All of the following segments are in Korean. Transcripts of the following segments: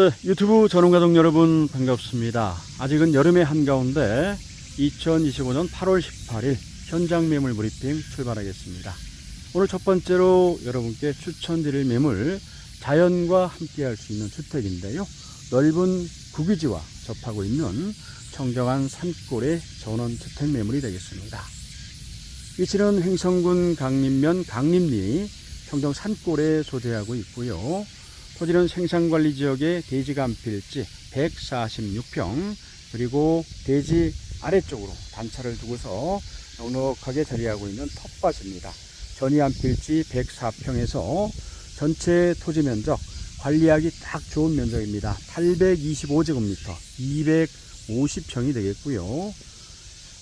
네, 유튜브 전원가족 여러분 반갑습니다. 아직은 여름의 한가운데 2025년 8월 18일 현장 매물 브리핑 출발하겠습니다. 오늘 첫 번째로 여러분께 추천드릴 매물 자연과 함께 할 수 있는 주택인데요. 넓은 구기지와 접하고 있는 청정한 산골의 전원 주택 매물이 되겠습니다. 위치는 횡성군 강림면 강림리 청정 산골에 소재하고 있고요. 토지는 생산관리 지역의 대지 간필지 146평 그리고 대지 아래쪽으로 단차를 두고서 넉넉하게 자리하고 있는 텃밭입니다. 전이한 필지 104평에서 전체 토지 면적 관리하기 딱 좋은 면적입니다. 825제곱미터 250평이 되겠고요.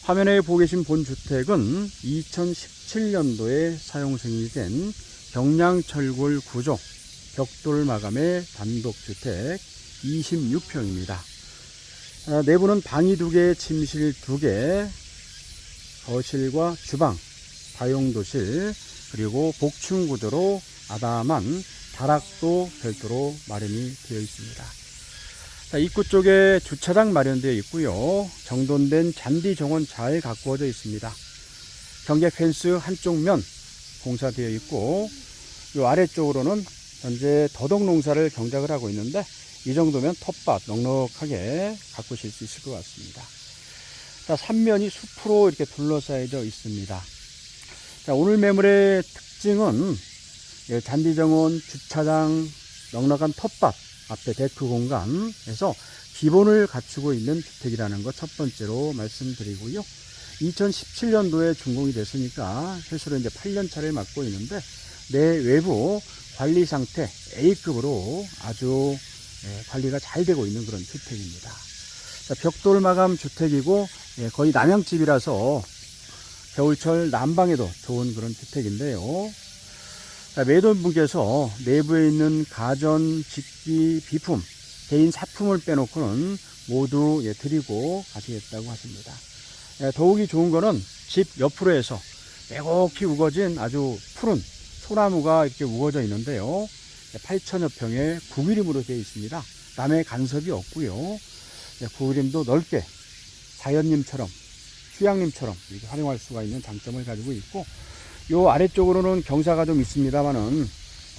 화면에 보고 계신 본 주택은 2017년도에 사용 승인이 된 경량철골 구조 벽돌 마감의 단독주택 26평입니다. 아, 내부는 방이 두 개, 침실 두 개, 거실과 주방, 다용도실, 그리고 복층 구조로 아담한 다락도 별도로 마련이 되어 있습니다. 자, 입구 쪽에 주차장 마련되어 있고요. 정돈된 잔디 정원 잘 가꾸어져 있습니다. 경계 펜스 한쪽 면 공사되어 있고, 이 아래쪽으로는 현재 더덕 농사를 경작을 하고 있는데, 이 정도면 텃밭 넉넉하게 가꾸실 수 있을 것 같습니다. 자, 삼면이 숲으로 이렇게 둘러싸여져 있습니다. 자, 오늘 매물의 특징은 예, 잔디정원, 주차장, 넉넉한 텃밭, 앞에 데크 공간에서 기본을 갖추고 있는 주택이라는 것 첫 번째로 말씀드리고요. 2017년도에 준공이 됐으니까 실수로 이제 8년 차를 맡고 있는데 내 외부 관리 상태 A급으로 아주 예, 관리가 잘 되고 있는 그런 주택입니다. 자, 벽돌 마감 주택이고 예, 거의 남양집이라서 겨울철 난방에도 좋은 그런 주택인데요. 자, 매도분께서 내부에 있는 가전, 집기, 비품, 개인 사품을 빼놓고는 모두 예, 드리고 가시겠다고 하십니다. 예, 더욱이 좋은 거는 집 옆으로 해서 빼곡히 우거진 아주 푸른 소나무가 이렇게 우거져 있는데요. 8천여 평의 구미림으로 되어 있습니다. 남의 간섭이 없고요. 예, 구미림도 넓게 자연님처럼 휴양림처럼 이렇게 활용할 수가 있는 장점을 가지고 있고 요 아래쪽으로는 경사가 좀 있습니다만은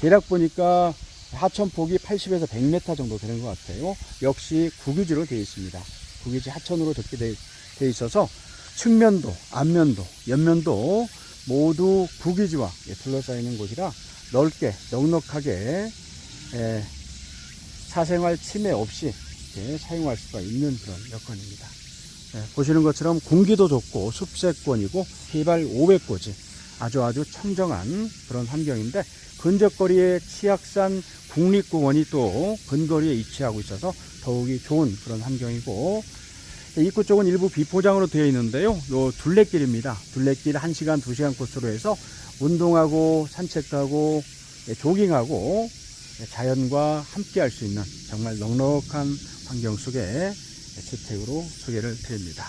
대략 보니까 하천폭이 80에서 100m 정도 되는 것 같아요. 역시 구기지로 되어 있습니다. 구기지 하천으로 적게 되어 있어서 측면도, 앞면도, 옆면도 모두 구기지와 예, 둘러싸여 있는 곳이라 넓게 넉넉하게 예, 사생활 침해 없이 사용할 수가 있는 그런 여건입니다. 예, 보시는 것처럼 공기도 좋고 숲세권이고 해발 500고지 아주 아주 청정한 그런 환경인데 근접거리에 치악산 국립공원이 또 근거리에 위치하고 있어서 더욱이 좋은 그런 환경이고 입구 쪽은 일부 비포장으로 되어 있는데요. 요 둘레길입니다. 둘레길 1시간, 2시간 코스로 해서 운동하고 산책하고 예, 조깅하고 예, 자연과 함께 할 수 있는 정말 넉넉한 환경 속에 주택으로 소개를 드립니다.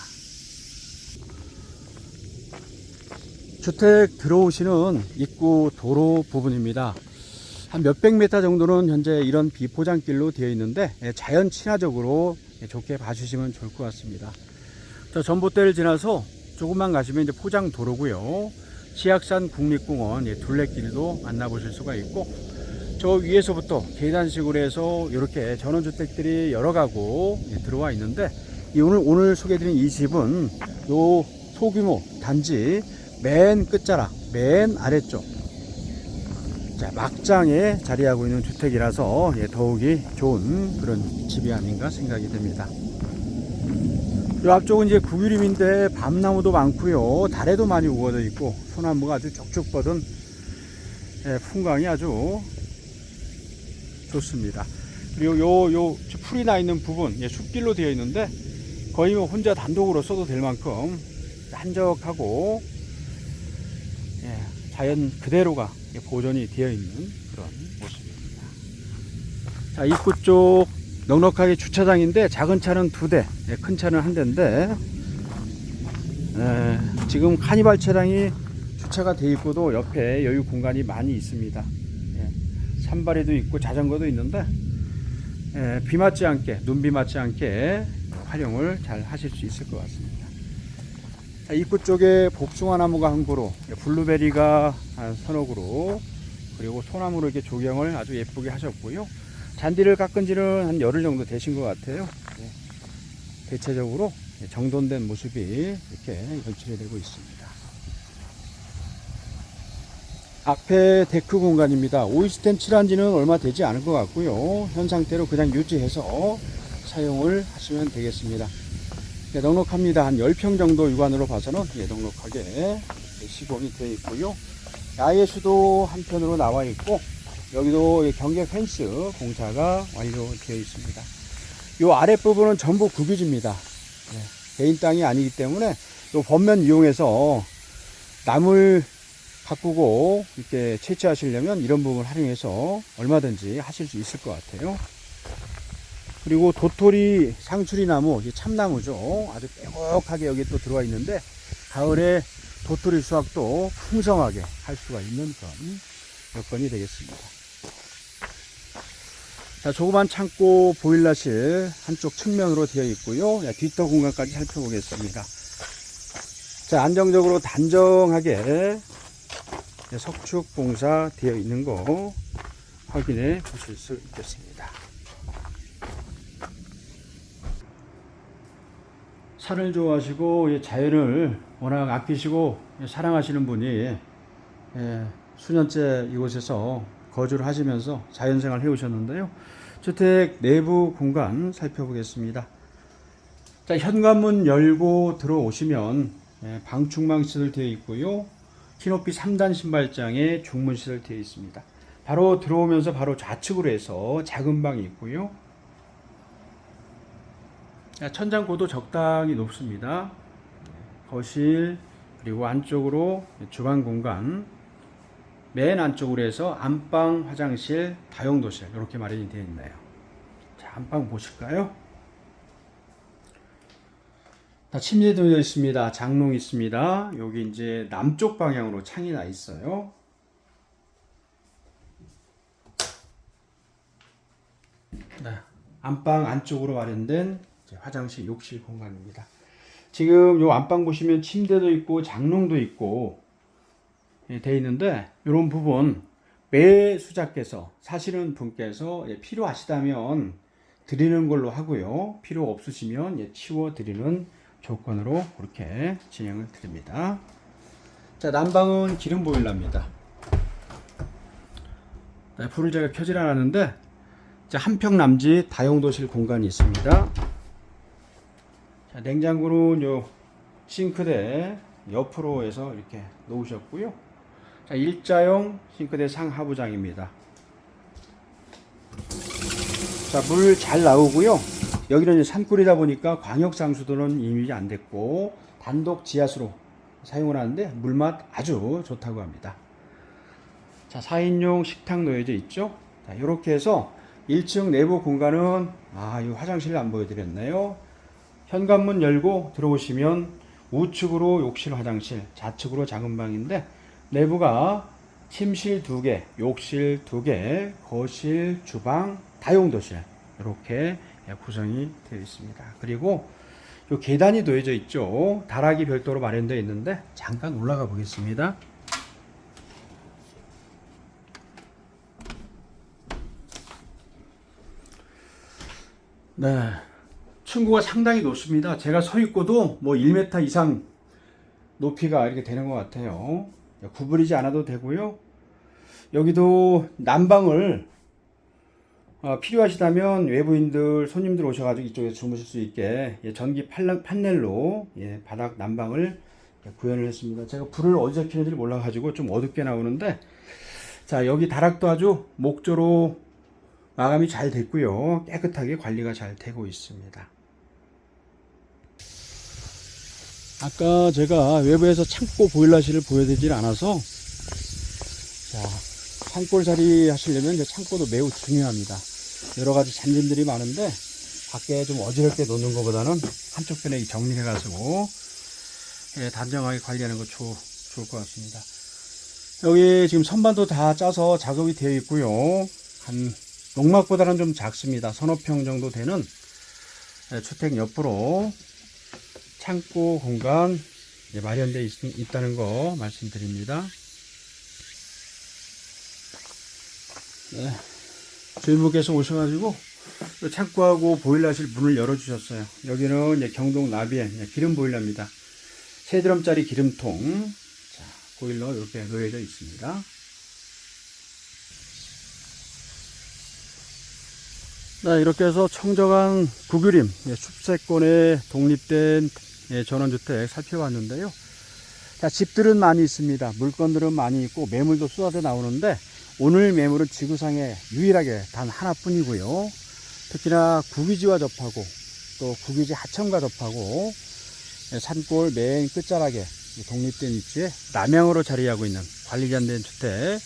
주택 들어오시는 입구 도로 부분입니다. 한 몇백 메타 정도는 현재 이런 비포장길로 되어 있는데 예, 자연 친화적으로 예, 좋게 봐주시면 좋을 것 같습니다. 저 전봇대를 지나서 조금만 가시면 이제 포장 도로고요. 치악산 국립공원 예, 둘레길도 만나보실 수가 있고 저 위에서부터 계단식으로 해서 이렇게 전원주택들이 여러 가구 예, 들어와 있는데 이 오늘 오늘 소개드린 이 집은 요 소규모 단지 맨 끝자락 맨 아래쪽 자, 막장에 자리하고 있는 주택이라서 예, 더욱이 좋은 그런 집이 아닌가 생각이 됩니다. 이 앞쪽은 이제 구유림인데 밤나무도 많고요. 달에도 많이 우거져 있고 소나무가 아주 쭉쭉 뻗은 예, 풍광이 아주 좋습니다. 그리고 요, 요 풀이 나 있는 부분 예, 숲길로 되어 있는데 거의 뭐 혼자 단독으로 써도 될 만큼 한적하고 예, 자연 그대로가 보존이 되어 있는 그런 모습입니다. 자, 입구 쪽 넉넉하게 주차장인데 작은 차는 두 대, 예, 큰 차는 한 대인데 에, 지금 카니발 차량이 주차가 돼 있고도 옆에 여유 공간이 많이 있습니다. 예, 산발이도 있고 자전거도 있는데 예, 비 맞지 않게 눈비 맞지 않게 활용을 잘 하실 수 있을 것 같습니다. 자, 입구 쪽에 복숭아 나무가 한 그루, 예, 블루베리가 한 서너 그루, 그리고 소나무로 이렇게 조경을 아주 예쁘게 하셨고요. 잔디를 깎은 지는 한 열흘 정도 되신 것 같아요. 예, 대체적으로 정돈된 모습이 이렇게 연출이 되고 있습니다. 앞에 데크 공간입니다. 오이스템 칠한 지는 얼마 되지 않은 것 같고요. 현 상태로 그냥 유지해서 사용을 하시면 되겠습니다. 예, 넉넉합니다. 한 10평 정도 육안으로 봐서는 예, 넉넉하게 시공이 되어 있고요. 야외 수도 한편으로 나와 있고 여기도 이 경계 펜스 공사가 완료되어 있습니다. 이 아랫부분은 전부 국유지입니다. 예, 개인 땅이 아니기 때문에 이 번면 이용해서 나물 가꾸고 이렇게 채취하시려면 이런 부분을 활용해서 얼마든지 하실 수 있을 것 같아요. 그리고 도토리 상추리 나무, 참나무죠. 아주 빼곡하게 여기 또 들어와 있는데 가을에 도토리 수확도 풍성하게 할 수가 있는 그런 여건이 되겠습니다. 자, 조그만 창고 보일러실 한쪽 측면으로 되어 있고요. 야, 뒷터 공간까지 살펴보겠습니다. 자, 안정적으로 단정하게 네, 석축 공사 되어 있는 거 확인해 보실 수 있겠습니다. 산을 좋아하시고 예, 자연을 워낙 아끼시고 예, 사랑하시는 분이 예, 수년째 이곳에서 거주를 하시면서 자연생활 해오셨는데요. 주택 내부 공간 살펴보겠습니다. 자, 현관문 열고 들어오시면 예, 방충망 시설 되어 있고요. 키높이 3단 신발장에 중문 시설 되어 있습니다. 바로 들어오면서 바로 좌측으로 해서 작은 방이 있고요. 자, 천장 고도 적당히 높습니다. 거실 그리고 안쪽으로 주방 공간 맨 안쪽으로 해서 안방, 화장실, 다용도실 이렇게 마련이 되어 있네요. 자, 안방 보실까요? 다 침대도 되어 있습니다. 장롱 있습니다. 여기 이제 남쪽 방향으로 창이 나 있어요. 네, 안방 안쪽으로 마련된 화장실, 욕실 공간입니다. 지금 요 안방 보시면 침대도 있고 장롱도 있고 예, 돼 있는데 이런 부분 매 수자께서 사시는 분께서 예, 필요하시다면 드리는 걸로 하고요. 필요 없으시면 예, 치워 드리는 조건으로 그렇게 진행을 드립니다. 자, 난방은 기름 보일러입니다. 네, 불을 제가 켜질 않았는데 자, 한평 남짓 다용도실 공간이 있습니다. 자, 냉장고는 요 싱크대 옆으로 해서 이렇게 놓으셨고요. 자, 일자형 싱크대 상하부장입니다. 자, 물 잘 나오고요. 여기는 산골이다 보니까 광역 상수도는 이미 안 됐고 단독 지하수로 사용을 하는데 물맛 아주 좋다고 합니다. 자, 4인용 식탁 놓여져 있죠. 자, 이렇게 해서 1층 내부 공간은 아, 이 화장실 안 보여드렸네요. 현관문 열고 들어오시면 우측으로 욕실 화장실, 좌측으로 작은 방인데 내부가 침실 두 개, 욕실 두 개, 거실, 주방, 다용도실 이렇게 구성이 되어 있습니다. 그리고 요 계단이 놓여져 있죠. 다락이 별도로 마련되어 있는데 잠깐 올라가 보겠습니다. 네. 층고가 상당히 높습니다. 제가 서 있고도 뭐 1m 이상 높이가 이렇게 되는 것 같아요. 구부리지 않아도 되고요. 여기도 난방을 어, 필요하시다면 외부인들 손님들 오셔가지고 이쪽에 주무실 수 있게 예, 전기 판넬, 판넬로 예, 바닥 난방을 구현을 했습니다. 제가 불을 어디서 켜는지 몰라가지고 좀 어둡게 나오는데 자 여기 다락도 아주 목조로 마감이 잘 됐고요. 깨끗하게 관리가 잘 되고 있습니다. 아까 제가 외부에서 창고 보일러실을 보여드리질 않아서 자 산골살이 하시려면 창고도 매우 중요합니다. 여러 가지 잔진들이 많은데 밖에 좀 어지럽게 놓는 것보다는 한쪽 편에 정리해 가지고 예, 단정하게 관리하는 거 좋, 좋을 것 같습니다. 여기 지금 선반도 다 짜서 작업이 되어 있고요. 한 농막보다는 좀 작습니다. 서너 평 정도 되는 예, 주택 옆으로 창고 공간 예, 마련되어 있, 있다는 거 말씀드립니다. 네. 주인분께서 오셔가지고 이 창고하고 보일러실 문을 열어주셨어요. 여기는 경동 나비엔 예, 기름 보일러입니다. 세 드럼짜리 기름통. 자, 보일러 이렇게 놓여져 있습니다. 네, 이렇게 해서 청정한 구규림 예, 숲세권에 독립된 예, 전원주택 살펴봤는데요. 자, 집들은 많이 있습니다. 물건들은 많이 있고 매물도 쏟아져 나오는데 오늘 매물은 지구상에 유일하게 단 하나뿐이고요. 특히나 구기지와 접하고 또 구기지 하천과 접하고 예, 산골 맨 끝자락에 이 독립된 위치에 남향으로 자리하고 있는 관리지 안된 주택.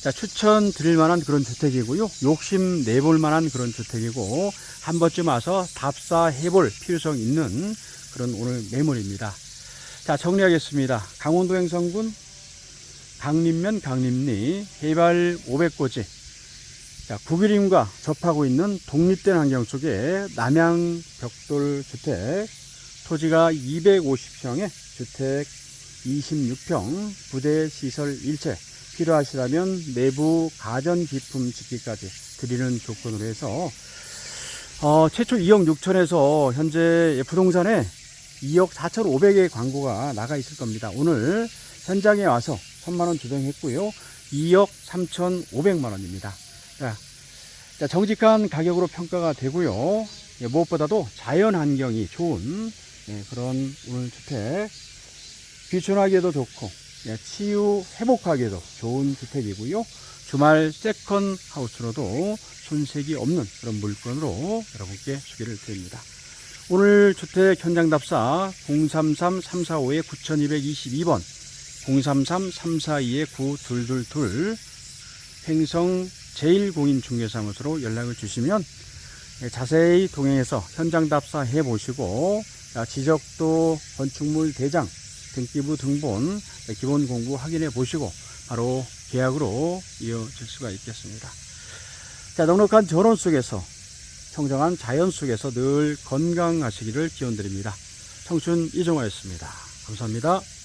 자, 추천 드릴 만한 그런 주택이고요. 욕심 내볼 만한 그런 주택이고, 한 번쯤 와서 답사해볼 필요성 있는 그런 오늘 매물입니다. 자, 정리하겠습니다. 강원도 행성군 강림면 강림리 해발 500고지. 자, 구기림과 접하고 있는 독립된 환경 속에 남양 벽돌 주택, 토지가 250평에 주택 26평, 부대 시설 일체, 필요하시다면 내부 가전 기품 짓기까지 드리는 조건으로 해서 어, 최초 2억 6천에서 현재 부동산에 2억 4천 5백의 광고가 나가 있을 겁니다. 오늘 현장에 와서 3만 원 주정했고요. 2억 3천 5백만 원입니다. 자, 자, 정직한 가격으로 평가가 되고요. 예, 무엇보다도 자연 환경이 좋은 예, 그런 오늘 주택 귀촌하기에도 좋고 예, 치유 회복하기에도 좋은 주택이고요. 주말 세컨 하우스로도 손색이 없는 그런 물건으로 여러분께 소개를 드립니다. 오늘 주택 현장 답사 033-345-9222번 033-342-9222 횡성 제1공인중개사무소로 연락을 주시면 예, 자세히 동행해서 현장 답사 해 보시고 지적도 건축물 대장 등기부 등본 네, 기본 공부 확인해 보시고 바로 계약으로 이어질 수가 있겠습니다. 자, 넉넉한 전원 속에서 청정한 자연 속에서 늘 건강하시기를 기원드립니다. 청춘 이종화였습니다. 감사합니다.